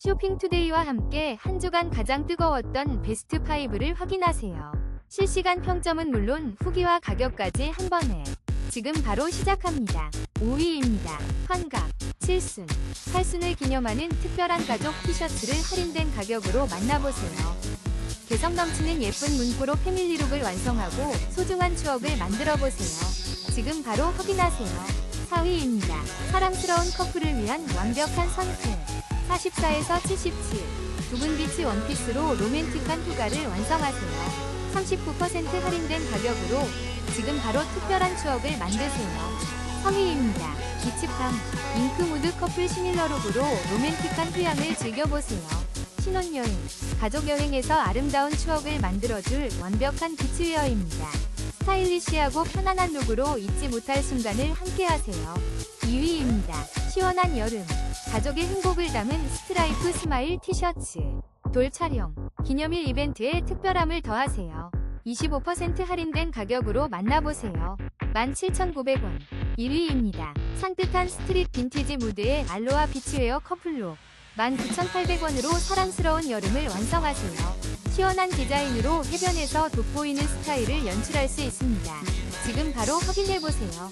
쇼핑투데이와 함께 한 주간 가장 뜨거웠던 베스트 5를 확인하세요. 실시간 평점은 물론 후기와 가격까지 한 번에 지금 바로 시작합니다. 5위입니다. 환각, 7순, 8순을 기념하는 특별한 가족 티셔츠를 할인된 가격으로 만나보세요. 개성 넘치는 예쁜 문구로 패밀리룩을 완성하고 소중한 추억을 만들어보세요. 지금 바로 확인하세요. 4위입니다. 사랑스러운 커플을 위한 완벽한 선택. 44에서 77. 붉은 비치 원피스로 로맨틱한 휴가를 완성하세요. 39% 할인된 가격으로 지금 바로 특별한 추억을 만드세요. 성희입니다. 비치팜, 잉크무드 커플 시밀러룩으로 로맨틱한 휴양을 즐겨보세요. 신혼여행, 가족여행에서 아름다운 추억을 만들어줄 완벽한 비치웨어입니다. 스타일리시하고 편안한 룩으로 잊지 못할 순간을 함께하세요. 2위입니다. 시원한 여름, 가족의 행복을 담은 스트라이프 스마일 티셔츠. 돌 촬영, 기념일 이벤트에 특별함을 더하세요. 25% 할인된 가격으로 만나보세요. 17,900원. 1위입니다. 산뜻한 스트릿 빈티지 무드의 알로아 비치웨어 커플룩. 19,800원으로 사랑스러운 여름을 완성하세요. 시원한 디자인으로 해변에서 돋보이는 스타일을 연출할 수 있습니다. 지금 바로 확인해보세요.